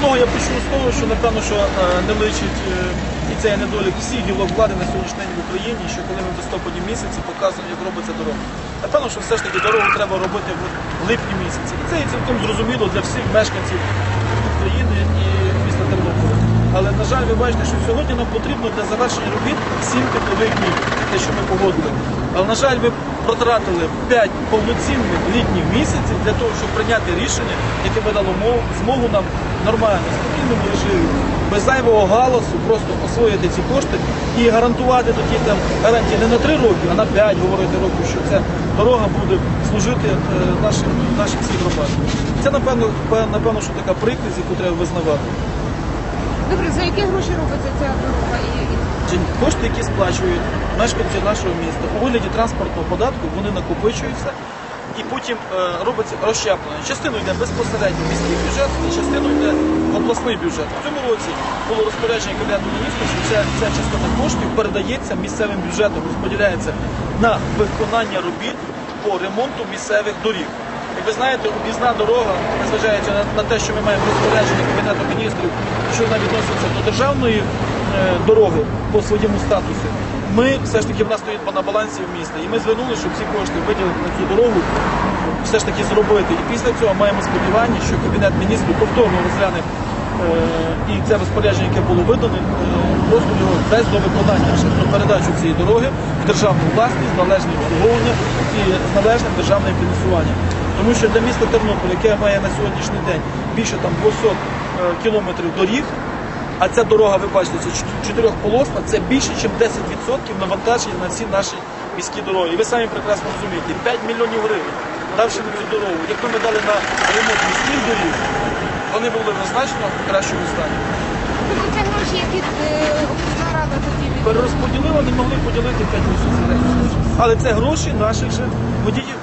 основного я почну з того, що напевно, що е, не личить е, і цей недолік всіх гілок влади на сьогоднішній день в Україні, що коли ми в листопаді місяці показуємо, як робиться дорога. Напевно, що все ж таки дорогу треба робити в липні місяці. І це є цілком зрозуміло для всіх мешканців України і міста Тернополя. Але на жаль, ви бачите, що сьогодні нам потрібно для завершення робіт 7 теплових днів, те, що ми погодили. Але на жаль, ви протратили 5 повноцінних літніх місяців для того, щоб прийняти рішення, яке би дало змогу нам нормально, спокійному режимі, без зайвого галасу, просто освоїти ці кошти і гарантувати такі там гарантії не на 3 роки, а на 5 говорити років, що ця дорога буде служити е, нашим, нашим громадам. Це напевно, напевно, що така прикрість, яку треба визнавати. Добре, за які гроші робиться ця дорога? Кошти, які сплачують мешканці нашого міста у вигляді транспортного податку, вони накопичуються і потім е, робиться розщеплення. Частину йде безпосередньо міський бюджет, і частину йде обласний бюджет. В цьому році було розпорядження Кабінету міністрів, що ця, ця частина коштів передається місцевим бюджетом, розподіляється на виконання робіт по ремонту місцевих доріг. Як ви знаєте, об'їзна дорога, незважаючи на, те, що ми маємо розпорядження Кабінету міністрів, що вона відноситься до державної е, дороги по своєму статусу, ми все ж таки в нас стоїть на балансі в міста. І ми звернули, щоб ці кошти виділити на цю дорогу, все ж таки зробити. І після цього маємо сподівання, що Кабінет міністрів повторно розгляне е, і це розпорядження, яке було видане, е, просто його дасть до виконання про передачу цієї дороги в державну власність, належне обслуговування і з належним державним фінансуванням. Тому що для міста Тернопіль, яке має на сьогоднішній день більше там 200 е, кілометрів доріг, а ця дорога, ви бачите, це чот- чотирьохполосна, це більше, ніж 10% навантаження на всі наші міські дороги. І ви самі прекрасно розумієте, 5 мільйонів гривень давши на цю дорогу. Якби ми дали на ремонт міських доріг, вони були назначені в кращому стані. Це гроші, які е, рада тоді від... Перерозподілили, не могли поділити 5 місяців. Але це гроші наших же водіїв.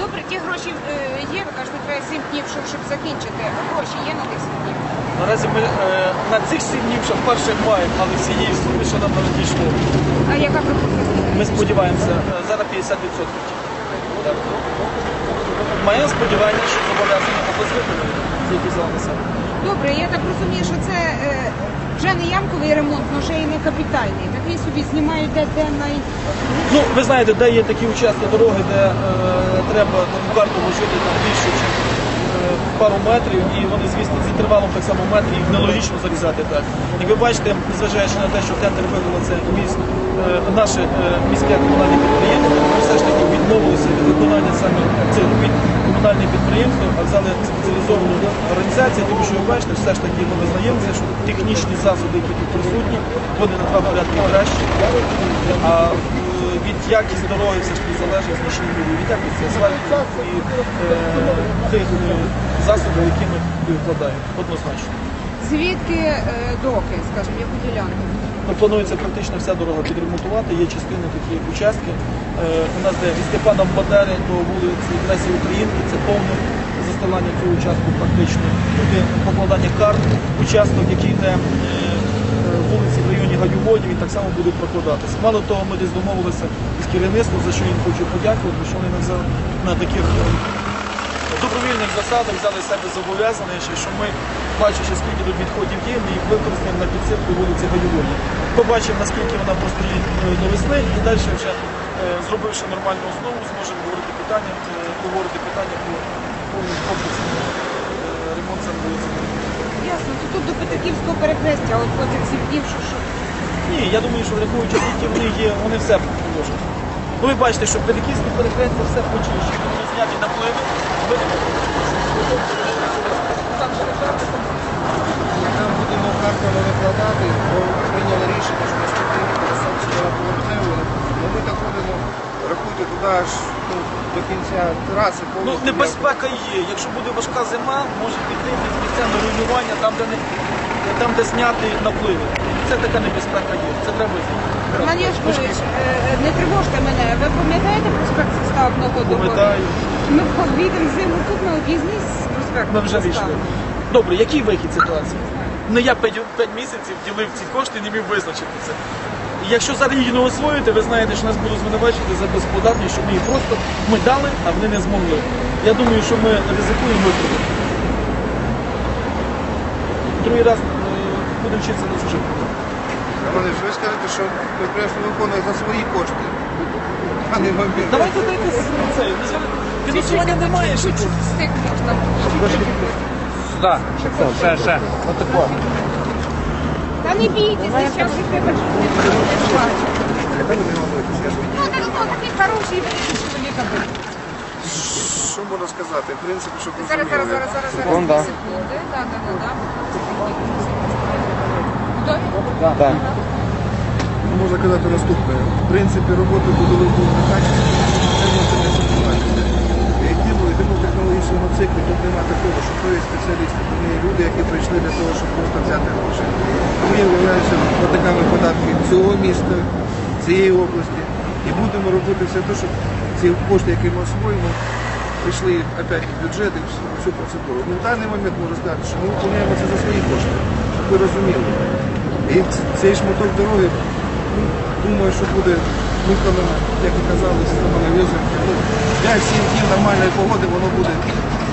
Добре, ті гроші е, є, ви кажете, треба 7 днів, щоб, щоб закінчити. А гроші є на тих 7 днів? Наразі ми е, на цих 7 днів ще вперше маємо, але всієї суми ще нам надійшло. А яка пропозиція? Ми сподіваємося, е, зараз 50%. Так. Маємо сподівання, що зобов'язання область виконує, які взяли на себе. Добре, я так розумію, що це е, вже не ямковий ремонт, але вже і не капітальний. Такий собі знімають де, де най... Ну, ви знаєте, де є такі участки дороги, де е, треба там карту вложити там більше, ніж пару метрів, і вони, звісно, з інтервалом так само метрів їх нелогічно зарізати так. Як ви бачите, незважаючи на те, що тендер виграло це міст, е, наше е, міське комунальне підприємство, ми все ж таки відмовилися від виконання саме цих робіт комунальне підприємство, а взяли спеціалізовану організацію, тому що ви бачите, все ж таки ми визнаємося, що технічні засоби, які тут присутні, вони на два порядки кращі. Від якість дороги все ж таки залежить мірі від якості асфальту і е, тих е, засобів, які ми вкладаємо. Однозначно. Звідки е, доки, скажімо, яку ділянку? Ну, планується практично вся дорога підремонтувати. Є частини такі участки. Е, у нас де від Степана Бандери до вулиці Лесі Українки, це повне застилання цього участку практично. Тут є покладання карт, участок, який йде е, Гаюводів, він так само буде прокладатися. Мало того, ми десь домовилися з керівництвом, за що їм хочу подякувати, що вони на, на таких е, добровільних засадах взяли себе зобов'язання, що ми, бачачи, скільки тут відходів є, ми їх використаємо на підсипку вулиці Гаювої. Побачимо, наскільки вона простоїть е, до весни, і далі вже, е, зробивши нормальну основу, зможемо говорити питання, говорити питання про повний комплексний ремонт саме вулиці. Ясно, тут до Петриківського перехрестя, от по цих 7 що, що Ні, я думаю, що враховуючи скільки вони є, вони все положать. Ну ви бачите, що Педиківське перехрестя все почище, зняті напливи. Там будемо картами викладати, бо прийняли рішення, що наступний рік на поверхневу. Ну ми так будемо рахуйте туди аж ну, до кінця траси Ну, небезпека є. Якщо буде важка зима, може піти місцеве руйнування там, де не там, де зняти напливи. Це така небезпека є. Це треба. Роман Яшкович, е, не тривожте мене. Ви пам'ятаєте проспект Заставного до Пам'ятаю. Ми обійдемо зиму тут на об'їзні з проспекту. Ми вже вийшли. Добре, який вихід ситуації? Не я 5, місяців ділив ці кошти і не міг визначитися. І Якщо зараз її не освоїти, ви знаєте, що нас будуть звинувачити за безподатність, що ми їх просто ми дали, а вони не змогли. Я думаю, що ми ризикуємо виправити. другий раз е, будемо вчитися на чужих. Романе, ви скажете, що підприємство виконує за свої кошти. А не мобільні. Давайте дайте це. Фінансування немає. що можна. Сюди. Ще, ще. Отако. Та не бійтеся, зараз же треба Ну, так, ну, такий хороший великий чоловіка був. Що можна сказати? В принципі, щоб Зараз, зараз, розуміли. зараз, зараз, зараз. Секунди. Да, да, да, да. Готові? Так. Ну, Можна казати наступне. В принципі, роботи будових качество, це можна не сумнівати. Йдемо, йдемо в технологічному циклі, тут немає такого, що то є спеціалісти, то є люди, які прийшли для того, щоб просто взяти гроші. Ми являємося платниками податків цього міста, цієї області. І будемо робити все те, щоб ці кошти, які ми освоїмо, прийшли опять в бюджет і всю, процедуру. Ну, в даний момент можна сказати, що ми виконуємо це за свої кошти, ви розуміли. І цей шматок дороги, ну, думаю, що буде виконано, як і казали, з нав'язом. Ну, 5-7 днів нормальної погоди, воно буде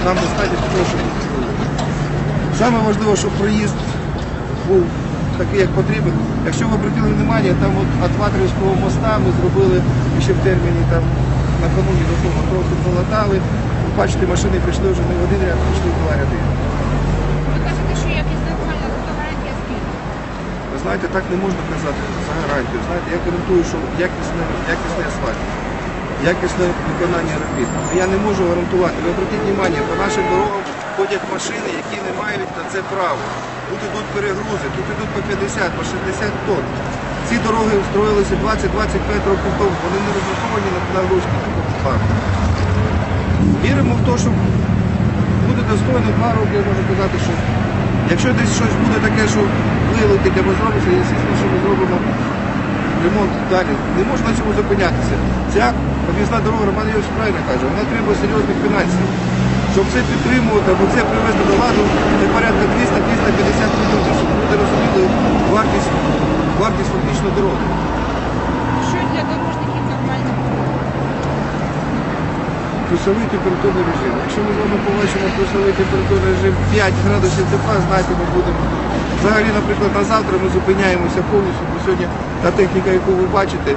нам достатньо для. Саме важливо, щоб проїзд був такий, як потрібен. Якщо ви обратили увагу, там от від Ватрівського моста ми зробили ще в терміні там накануні до того трохи залатали. Ви Бачите, машини прийшли вже не в один ряд, прийшли в два ряди. Ви кажете, що якість нормальна, то гарантія скільки? Ви знаєте, так не можна казати за гарантію. Знаєте, я гарантую, що якісний асфальт, якісне виконання робіт. Я не можу гарантувати. Ви обратіть увагу, по нашим дорогам ходять машини, які не мають на це право. Тут йдуть перегрузи, тут йдуть по 50, по 60 тонн. Ці дороги строїлися 20-25 років тому, вони не розраховані на такого плану. Віримо в те, що буде достойно два роки, можу казати, що якщо десь щось буде таке, що вилетить або зробиться, я ми зробимо ремонт далі. Не можна на цьому зупинятися. Ця об'їзна дорога, Роман Йович правильно каже, вона треба серйозних фінансів. Щоб це підтримувати або це привести до ладу, це порядка 300-350 мільйонів, щоб люди розуміли вартість, вартість фактично дороги. Що для дорожників нормально? Плюсовий температурний режим. Якщо ми з вами побачимо плюсовий температурний режим 5 градусів тепла, знаєте, ми будемо. Взагалі, наприклад, на завтра ми зупиняємося повністю, бо сьогодні та техніка, яку ви бачите,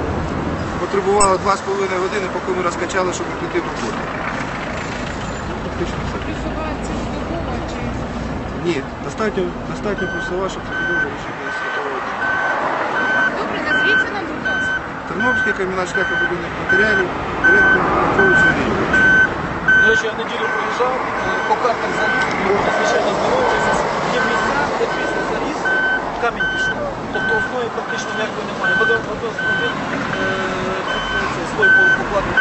потребувала 2,5 години, поки ми розкачали, щоб піти в роботу. Ні, достатньо, достатньо плюсова, щоб це було рішення Тернопільський комбінат шляхобудівних матеріалів, директор Петрович Андрійович. Ну, ще в неділю приїжджав, е, по картам заліз, звичайно здоров'я, є місця, де після заліз камінь пішов. Тобто основи практично ніякої немає. Вода, вода, вода, слой укладу.